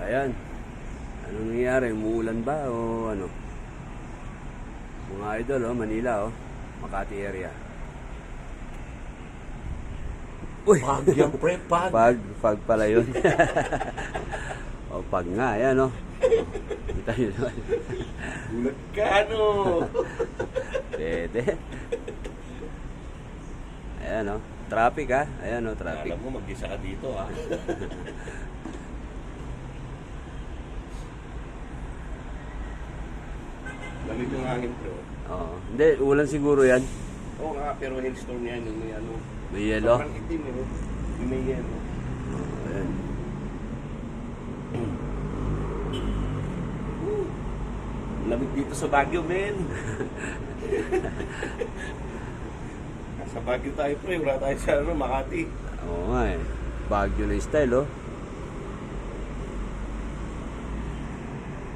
Ayan. Ano nangyayari? Umuulan ba o ano? Mga idol, oh, Manila, oh. Makati area. Uy! Pag yan, pre, pag. Pag, pag pala yun. o, pag nga, ayan, oh. Kita nyo naman. Gulat ka, ano? Pwede. Ayan, oh. Traffic, ha? Ayan, oh, traffic. Alam mo, mag-isa ka dito, ha? Lamig ng hangin, oh. Oo. Hindi, ulan siguro yan. Oo nga, pero hailstorm yan, yung may ano. May yelo. Sobrang itim, eh. Yung may yelo. Oh, ayan. Lamig dito sa Baguio, men. sa Baguio tayo, pre. Wala tayo sa ano, Makati. Oo nga, eh. Baguio na yung style, oh.